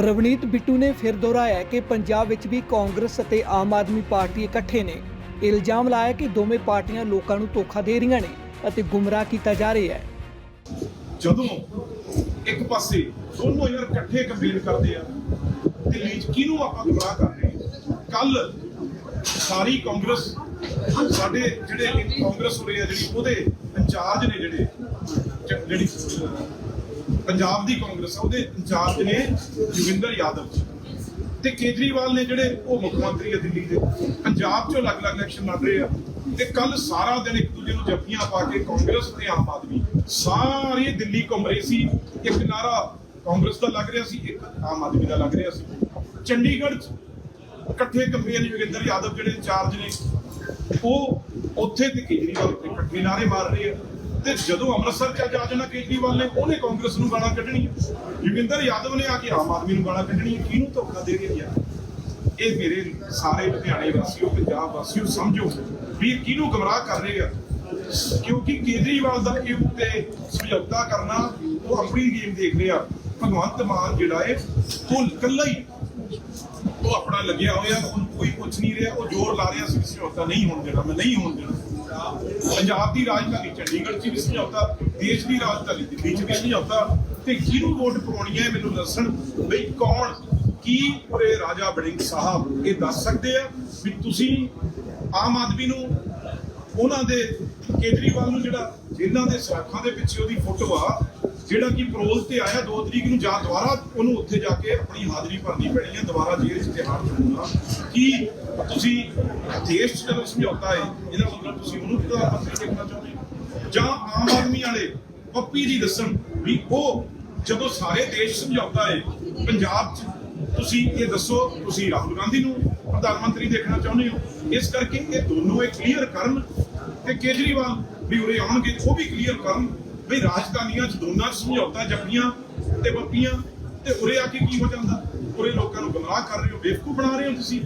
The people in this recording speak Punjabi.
ਰਵਨੀਤ ਬਿੱਟੂ ਨੇ ਫਿਰ ਦੁਹਰਾਇਆ ਕਿ ਪੰਜਾਬ ਵਿੱਚ ਵੀ ਕਾਂਗਰਸ ਅਤੇ ਆਮ ਆਦਮੀ ਪਾਰਟੀ ਇਕੱਠੇ ਨੇ। ਇਲਜ਼ਾਮ ਲਾਇਆ ਕਿ ਦੋਵੇਂ ਪਾਰਟੀਆਂ ਲੋਕਾਂ ਨੂੰ ਧੋਖਾ ਦੇ ਰਹੀਆਂ ਨੇ ਅਤੇ ਗੁੰਮਰਾਹ ਕੀਤਾ ਜਾ ਰਿਹਾ ਹੈ। ਜਦੋਂ ਇੱਕ ਪਾਸੇ ਦੋਨੋਂ ਯਾਰ ਇਕੱਠੇ ਕੰਪੇਨ ਕਰਦੇ ਆ ਦਿੱਲੀ 'ਚ ਕਿਹਨੂੰ ਆਪਾਂ ਗੁੰਮਰਾਹ ਕਰ ਰਹੇ ਕੱਲ ਸਾਰੀ ਕਾਂਗਰਸ ਸਾਡੇ ਜਿਹੜੇ ਇੱਕ ਕਾਂਗਰਸ ਉਰੇ ਆ ਜਿਹੜੀ ਉਹਦੇ ਇੰਚਾਰਜ ਨੇ ਜਿਹੜੇ ਜ- ਜਿਹੜੀ ਅਹ, ਪੰਜਾਬ ਦੀ ਕਾਂਗਰਸ ਆ, ਉਹਦੇ ਇੰਚਾਰਜ ਨੇ ਜੋਗਿੰਦਰ ਯਾਦਵ ਤੇ ਕੇਜਰੀਵਾਲ ਨੇ ਜਿਹੜੇ ਉਹ ਮੁੱਖ ਮੰਤਰੀ ਆ ਦਿੱਲੀ ਦੇ। ਪੰਜਾਬ 'ਚੋਂ ਅਲੱਗ-ਅਲੱਗ ਇਲੈਕਸ਼ਨ ਲੜ ਰਹੇ ਆ। ਤੇ ਕੱਲ ਸਾਰਾ ਦਿਨ ਇੱਕ ਦੂਜੇ ਨੂੰ ਜੱਫੀਆਂ ਪਾ ਕੇ ਕਾਂਗਰਸ ਤੇ ਆਮ ਆਦਮੀ। ਸਾਰੀ ਦਿੱਲੀ ਘੁੰਮ ਰਹੀ ਸੀ। ਇੱਕ ਨਾਰਾ ਕਾਂਗਰਸ ਦਾ ਲੱਗ ਰਿਹਾ ਸੀ, ਇੱਕ ਆਮ ਆਦਮੀ ਦਾ ਲੱਗ ਰਿਹਾ ਸੀ। ਚੰਡੀਗੜ੍ਹ 'ਚ ਇਕੱਠੇ ਕੰਪੇਨ ਜੋਗਿੰਦਰ ਯਾਦਵ ਜਿਹੜੇ ਇੰਚਾਰਜ ਨੇ, ਉਹ ਉੱਥੇ ਤੇ ਕੇਜਰੀਵਾਲ ਤੇ ਇਕੱਠੇ ਨਾਰੇ ਮਾਰ ਰਹੇ ਆ। ਤੇ ਜਦੋਂ ਅੰਮ੍ਰਿਤਸਰ ਚ ਜਾ ਜਾਣਾ ਕੇਜਰੀਵਾਲ ਨੇ, ਉਹਨੇ ਕਾਂਗਰਸ ਨੂੰ ਗਾਲਾਂ ਕੱਢਣੀਆਂ। ਜੋਗਿੰਦਰ ਯਾਦਵ ਨੇ ਆ ਕੇ ਆਮ ਆਦਮੀ ਨੂੰ ਗਾਲਾਂ ਕੱਢਣੀਆਂ। ਕਿਹਨੂੰ ਧੋਖਾ ਦੇ ਰਹੇ ਯਾਰ ਇਹ ਮੇਰੇ ਸਾਰੇ ਲੁਧਿਆਣੇ ਵਾਸੀਓ, ਪੰਜਾਬ ਵਾਸੀਓ, ਸਮਝੋ ਵੀ ਕਿਹਨੂੰ ਗਮਰਾਹ ਕਰ ਰਹੇ ਆ। ਕਿਉਂਕਿ ਕੇਜਰੀਵਾਲ ਦਾ ਇਹ ਉੱਤੇ ਸਮਝੌਤਾ ਕਰਨਾ, ਉਹ ਆਪਣੀ ਗੇਮ ਦੇਖ ਰਿਹਾ। ਭਗਵੰਤ ਮਾਨ ਜਿਹੜਾ ਹੈ, ਉਹ ਇਕੱਲਾ ਹੀ ਉਹ ਆਪਣਾ ਲੱਗਿਆ ਹੋਇਆ ਉਹਨੂੰ ਕੋਈ ਪੁੱਛ ਨਹੀਂ ਰਿਹਾ, ਉਹ ਜ਼ੋਰ ਲਾ ਰਿਹਾ ਸੀ ਸਮਝੌਤਾ ਨਹੀਂ ਹੋਣ ਦੇਣਾ, ਮੈਂ ਨਹੀਂ ਹੋਣ ਦੇਣਾ। ਪੰਜਾਬ ਦੀ ਰਾਜਧਾਨੀ ਚੰਡੀਗੜ੍ਹ 'ਚ ਵੀ ਸਮਝੌਤਾ, ਦੇਸ਼ ਦੀ ਰਾਜਧਾਨੀ ਦਿੱਲੀ 'ਚ ਵੀ ਸਮਝੌਤਾ। ਤੇ ਕਿਹਨੂੰ ਵੋਟ ਪਾਉਣੀ ਹੈ ਮੈਨੂੰ ਦੱਸਣ ਬਈ ਕੌਣ, ਕੀ ਉਰੇ ਰਾਜਾ ਬੜਿੰਗ ਸਾਹਿਬ, ਇਹ ਦੱਸ ਸਕਦੇ ਆ ਵੀ ਤੁਸੀਂ ਆਮ ਆਦਮੀ ਨੂੰ, ਉਹਨਾਂ ਦੇ ਕੇਜਰੀਵਾਲ ਨੂੰ ਜਿਹੜਾ ਜੇਲ੍ਹਾਂ ਦੇ ਸਰਾਖਾਂ ਦੇ ਪਿੱਛੇ ਉਹਦੀ ਫੋਟੋ ਆ, ਜਿਹੜਾ ਕਿ ਪਰੋਲ ਤੇ ਆਇਆ 2 ਤਰੀਕ ਨੂੰ, ਜਾਂ ਦੁਬਾਰਾ ਉਹਨੂੰ ਉੱਥੇ ਜਾ ਕੇ ਆਪਣੀ ਹਾਜ਼ਰੀ ਭਰਨੀ ਪੈਣੀ ਹੈ, ਦੁਬਾਰਾ ਜੇਲ੍ਹ 'ਚ ਤਿਹਾੜ ਚੜੂਗਾ ਤੁਸੀਂ ਦੇਸ਼ 'ਚ ਜਦੋਂ ਸਮਝੌਤਾ ਹੈ, ਇਹਦਾ ਮਤਲਬ ਤੁਸੀਂ ਉਹਨੂੰ ਪ੍ਰਧਾਨ ਮੰਤਰੀ ਦੇਖਣਾ ਚਾਹੁੰਦੇ ਹੋ। ਜਾਂ ਆਮ ਆਦਮੀ ਵਾਲੇ ਪੱਪੀ ਦੀ ਦੱਸਣ ਵੀ ਉਹ ਜਦੋਂ ਸਾਰੇ ਦੇਸ਼ ਸਮਝੌਤਾ ਹੈ, ਪੰਜਾਬ 'ਚ, ਤੁਸੀਂ ਇਹ ਦੱਸੋ, ਤੁਸੀਂ ਰਾਹੁਲ ਗਾਂਧੀ ਨੂੰ ਪ੍ਰਧਾਨ ਮੰਤਰੀ ਦੇਖਣਾ ਚਾਹੁੰਦੇ ਹੋ? ਇਸ ਕਰਕੇ ਇਹ ਦੋਨੋਂ ਇਹ ਕਲੀਅਰ ਕਰਨ ਤੇ ਕੇਜਰੀਵਾਲ ਵੀ ਉਰੇ ਆਉਣਗੇ, ਉਹ ਵੀ ਕਲੀਅਰ ਕਰਨ ਵੀ ਰਾਜਧਾਨੀਆਂ 'ਚ ਦੋਨਾਂ 'ਚ ਸਮਝੌਤਾ ਜੱਪੀਆਂ ਤੇ ਬੱਪੀਆਂ ਤੇ ਉਰੇ ਆ ਕੇ ਕੀ ਹੋ ਜਾਂਦਾ? ਉਰੇ ਲੋਕਾਂ ਨੂੰ ਗੁੰਮਰਾਹ ਕਰ ਰਹੇ ਹੋ, ਬੇਵਕੂਫ ਬਣਾ ਰਹੇ ਹੋ ਤੁਸੀਂ।